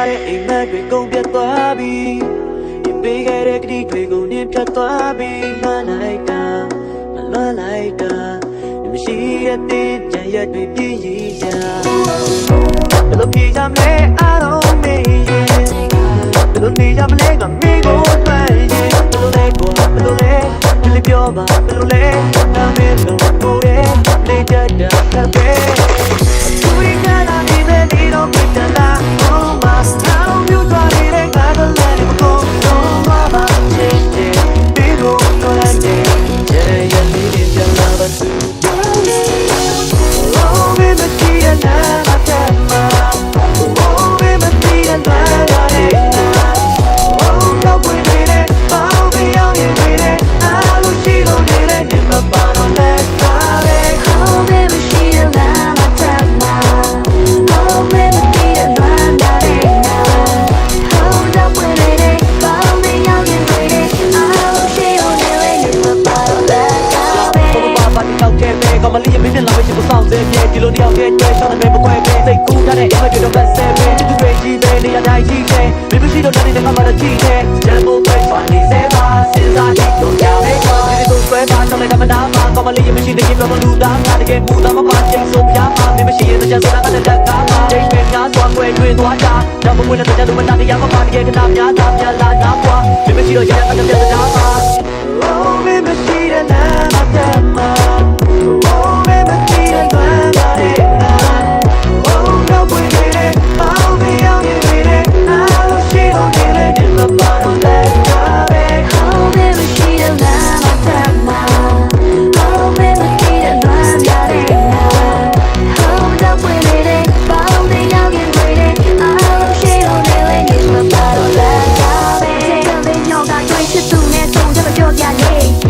ထားတဲ့အိမ်မက်တွေကုန်ပြတ်သွားပြီရင်ပေးခဲ့တဲ့ကတိတွေကုန်နင်းပြတ်သွားပြီမလိုက်တာမလွန်လိုက်တာမရှိတဲ့တဲ့ကြံရက်တွေပြည့်ရည်ချာဘယ်လိုပြေးရမလဲ I don't need you ဘယ်လိုနေရမလဲကမိကိုတွဲရည်ဘယ်လိုလဲကိုဘယ်လိုလဲဘယ်လိုပြောပါဘယ်လိုလဲနာမည်လို့ကိုရဲ့နေတတ်တာပဲ ကတကြလို့မနာကြရမပါတကယ်ကနာများသာများလာနာပွားမင်းမရှိတော့ရရအကပြတ်တာပါ away.